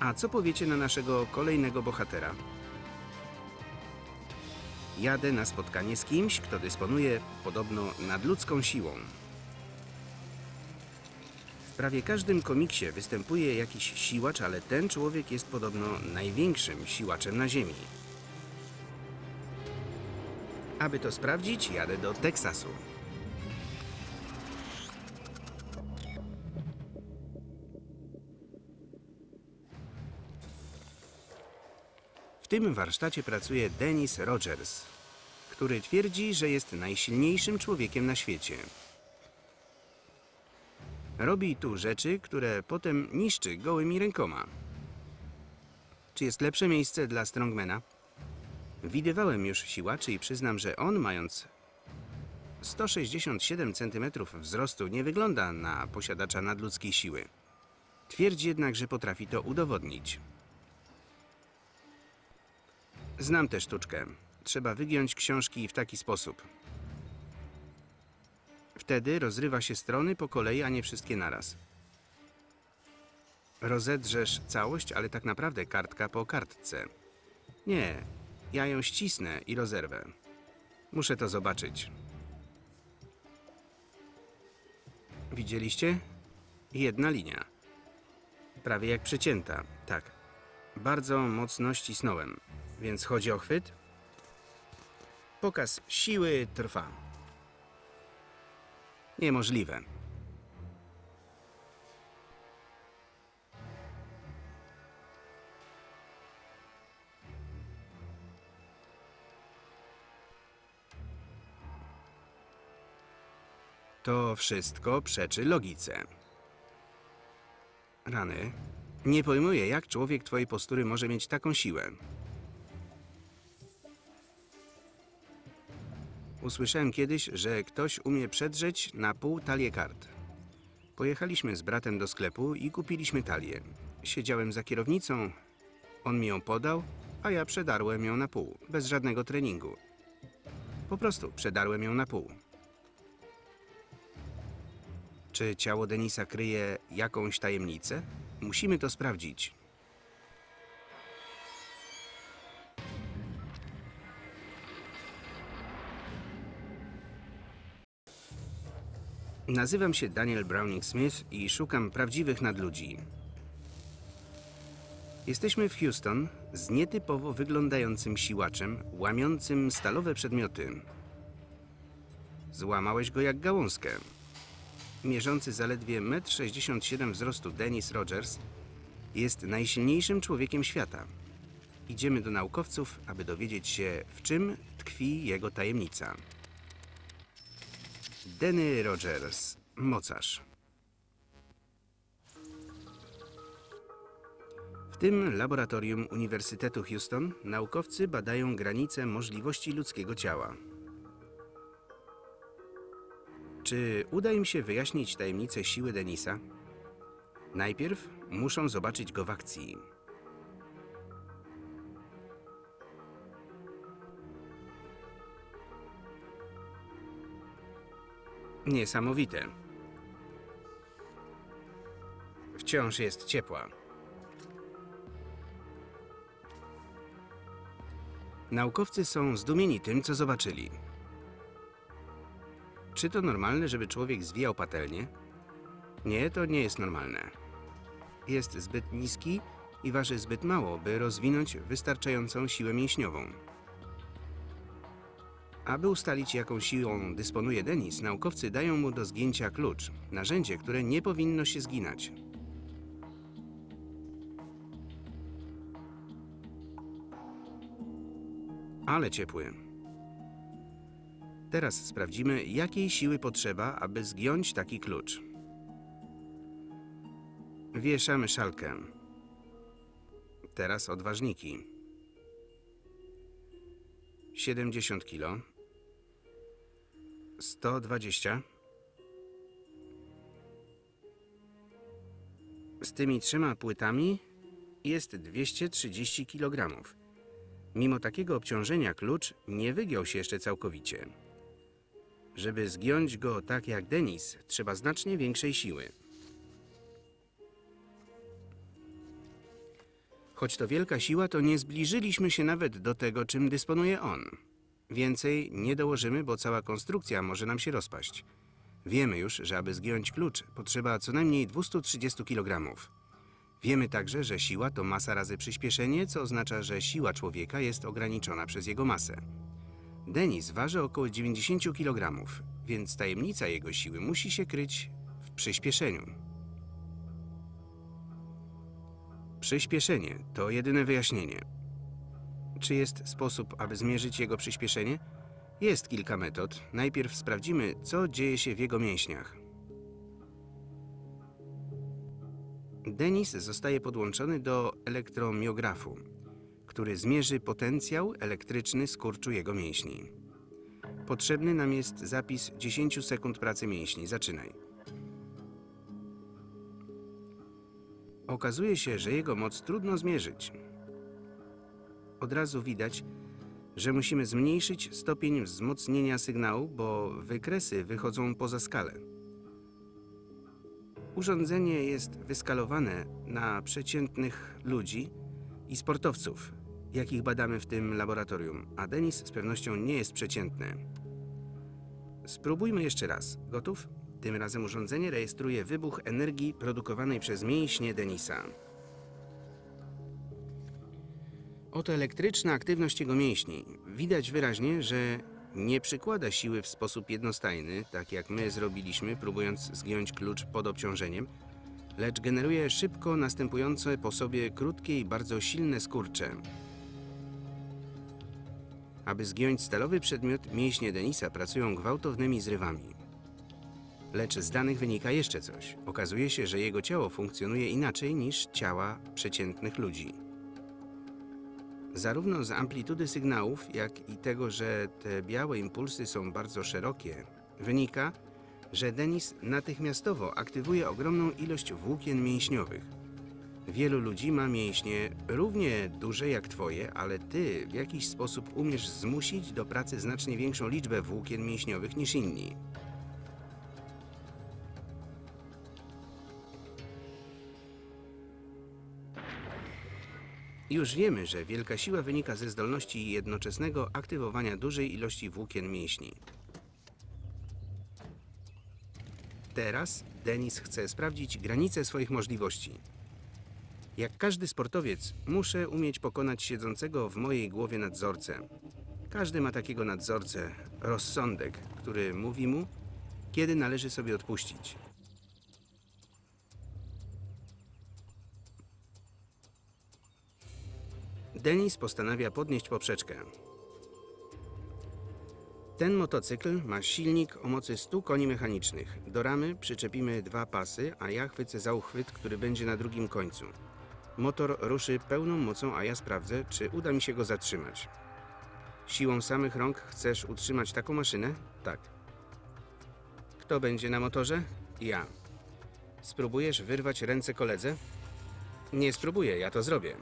A co powiecie na naszego kolejnego bohatera? Jadę na spotkanie z kimś, kto dysponuje podobno nadludzką siłą. W prawie każdym komiksie występuje jakiś siłacz, ale ten człowiek jest podobno największym siłaczem na Ziemi. Aby to sprawdzić, jadę do Teksasu. Tym warsztacie pracuje Dennis Rogers, który twierdzi, że jest najsilniejszym człowiekiem na świecie. Robi tu rzeczy, które potem niszczy gołymi rękoma. Czy jest lepsze miejsce dla strongmana? Widywałem już siłaczy i przyznam, że on, mając 167 cm wzrostu, nie wygląda na posiadacza nadludzkiej siły. Twierdzi jednak, że potrafi to udowodnić. Znam tę sztuczkę. Trzeba wygiąć książki w taki sposób. Wtedy rozrywa się strony po kolei, a nie wszystkie naraz. Rozedrzesz całość, ale tak naprawdę kartka po kartce. Nie, ja ją ścisnę i rozerwę. Muszę to zobaczyć. Widzieliście? Jedna linia. Prawie jak przecięta, tak. Bardzo mocno ścisnąłem. Więc chodzi o chwyt? Pokaz siły trwa. Niemożliwe. To wszystko przeczy logice. Rany. Nie pojmuję, jak człowiek twojej postury może mieć taką siłę. Usłyszałem kiedyś, że ktoś umie przedrzeć na pół talię kart. Pojechaliśmy z bratem do sklepu i kupiliśmy talię. Siedziałem za kierownicą, on mi ją podał, a ja przedarłem ją na pół, bez żadnego treningu. Po prostu przedarłem ją na pół. Czy ciało Denisa kryje jakąś tajemnicę? Musimy to sprawdzić. Nazywam się Daniel Browning Smith i szukam prawdziwych nadludzi. Jesteśmy w Houston z nietypowo wyglądającym siłaczem, łamiącym stalowe przedmioty. Złamałeś go jak gałązkę. Mierzący zaledwie 1,67 m wzrostu Dennis Rogers jest najsilniejszym człowiekiem świata. Idziemy do naukowców, aby dowiedzieć się, w czym tkwi jego tajemnica. Denny Rogers, mocarz. W tym laboratorium Uniwersytetu Houston naukowcy badają granice możliwości ludzkiego ciała. Czy uda im się wyjaśnić tajemnicę siły Denisa? Najpierw muszą zobaczyć go w akcji. Niesamowite. Wciąż jest ciepła. Naukowcy są zdumieni tym, co zobaczyli. Czy to normalne, żeby człowiek zwijał patelnię? Nie, to nie jest normalne. Jest zbyt niski i waży zbyt mało, by rozwinąć wystarczającą siłę mięśniową. Aby ustalić, jaką siłą dysponuje Denis, naukowcy dają mu do zgięcia klucz, narzędzie, które nie powinno się zginać. Ale ciepły. Teraz sprawdzimy, jakiej siły potrzeba, aby zgiąć taki klucz. Wieszamy szalkę. Teraz odważniki. 70 kg. 120. Z tymi trzema płytami jest 230 kg. Mimo takiego obciążenia klucz nie wygiął się jeszcze całkowicie. Żeby zgiąć go tak jak Denis, trzeba znacznie większej siły. Choć to wielka siła, to nie zbliżyliśmy się nawet do tego, czym dysponuje on. Więcej nie dołożymy, bo cała konstrukcja może nam się rozpaść. Wiemy już, że aby zgiąć klucz, potrzeba co najmniej 230 kg. Wiemy także, że siła to masa razy przyspieszenie, co oznacza, że siła człowieka jest ograniczona przez jego masę. Denis waży około 90 kg, więc tajemnica jego siły musi się kryć w przyspieszeniu. Przyspieszenie to jedyne wyjaśnienie. Czy jest sposób, aby zmierzyć jego przyspieszenie? Jest kilka metod. Najpierw sprawdzimy, co dzieje się w jego mięśniach. Denis zostaje podłączony do elektromiografu, który zmierzy potencjał elektryczny skurczu jego mięśni. Potrzebny nam jest zapis 10 sekund pracy mięśni. Zaczynaj. Okazuje się, że jego moc trudno zmierzyć. Od razu widać, że musimy zmniejszyć stopień wzmocnienia sygnału, bo wykresy wychodzą poza skalę. Urządzenie jest wyskalowane na przeciętnych ludzi i sportowców, jakich badamy w tym laboratorium, a Denis z pewnością nie jest przeciętny. Spróbujmy jeszcze raz. Gotów? Tym razem urządzenie rejestruje wybuch energii produkowanej przez mięśnie Denisa. Oto elektryczna aktywność jego mięśni. Widać wyraźnie, że nie przykłada siły w sposób jednostajny, tak jak my zrobiliśmy, próbując zgiąć klucz pod obciążeniem, lecz generuje szybko następujące po sobie krótkie i bardzo silne skurcze. Aby zgiąć stalowy przedmiot, mięśnie Denisa pracują gwałtownymi zrywami. Lecz z danych wynika jeszcze coś. Okazuje się, że jego ciało funkcjonuje inaczej niż ciała przeciętnych ludzi. Zarówno z amplitudy sygnałów, jak i tego, że te białe impulsy są bardzo szerokie, wynika, że Denis natychmiastowo aktywuje ogromną ilość włókien mięśniowych. Wielu ludzi ma mięśnie równie duże jak twoje, ale ty w jakiś sposób umiesz zmusić do pracy znacznie większą liczbę włókien mięśniowych niż inni. Już wiemy, że wielka siła wynika ze zdolności jednoczesnego aktywowania dużej ilości włókien mięśni. Teraz Denis chce sprawdzić granice swoich możliwości. Jak każdy sportowiec, muszę umieć pokonać siedzącego w mojej głowie nadzorcę. Każdy ma takiego nadzorcę, rozsądek, który mówi mu, kiedy należy sobie odpuścić. Denis postanawia podnieść poprzeczkę. Ten motocykl ma silnik o mocy 100 koni mechanicznych. Do ramy przyczepimy dwa pasy, a ja chwycę za uchwyt, który będzie na drugim końcu. Motor ruszy pełną mocą, a ja sprawdzę, czy uda mi się go zatrzymać. Siłą samych rąk chcesz utrzymać taką maszynę? Tak. Kto będzie na motorze? Ja. Spróbujesz wyrwać ręce koledze? Nie spróbuję, ja to zrobię.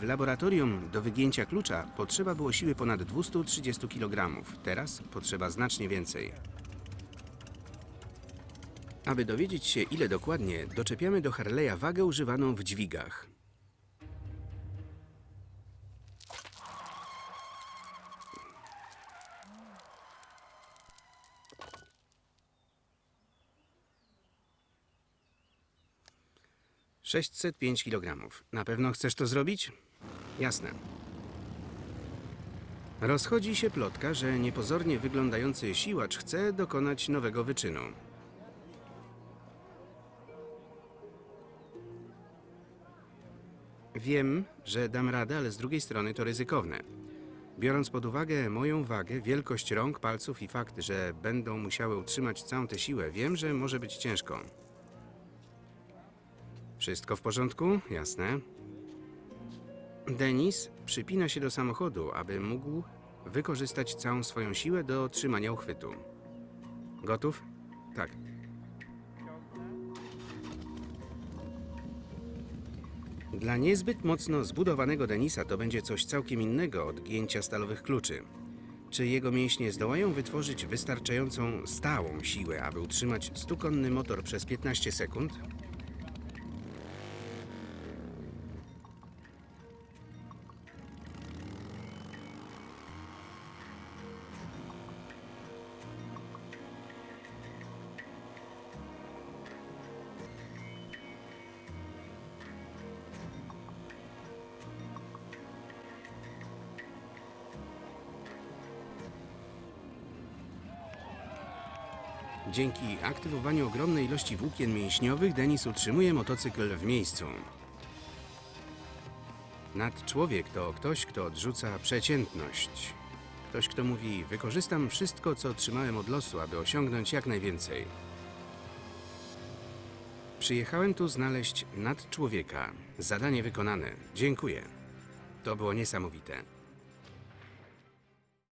W laboratorium do wygięcia klucza potrzeba było siły ponad 230 kg. Teraz potrzeba znacznie więcej. Aby dowiedzieć się ile dokładnie, doczepiamy do Harley'a wagę używaną w dźwigach. Sześćset pięć kilogramów. Na pewno chcesz to zrobić? Jasne. Rozchodzi się plotka, że niepozornie wyglądający siłacz chce dokonać nowego wyczynu. Wiem, że dam radę, ale z drugiej strony to ryzykowne. Biorąc pod uwagę moją wagę, wielkość rąk, palców i fakt, że będą musiały utrzymać całą tę siłę, wiem, że może być ciężko. Wszystko w porządku? Jasne. Denis przypina się do samochodu, aby mógł wykorzystać całą swoją siłę do trzymania uchwytu. Gotów? Tak. Dla niezbyt mocno zbudowanego Denisa to będzie coś całkiem innego od gięcia stalowych kluczy. Czy jego mięśnie zdołają wytworzyć wystarczającą stałą siłę, aby utrzymać stukonny motor przez 15 sekund? Dzięki aktywowaniu ogromnej ilości włókien mięśniowych Denis utrzymuje motocykl w miejscu. Nadczłowiek to ktoś, kto odrzuca przeciętność. Ktoś, kto mówi: Wykorzystam wszystko, co otrzymałem od losu, aby osiągnąć jak najwięcej. Przyjechałem tu znaleźć nadczłowieka. Zadanie wykonane. Dziękuję. To było niesamowite.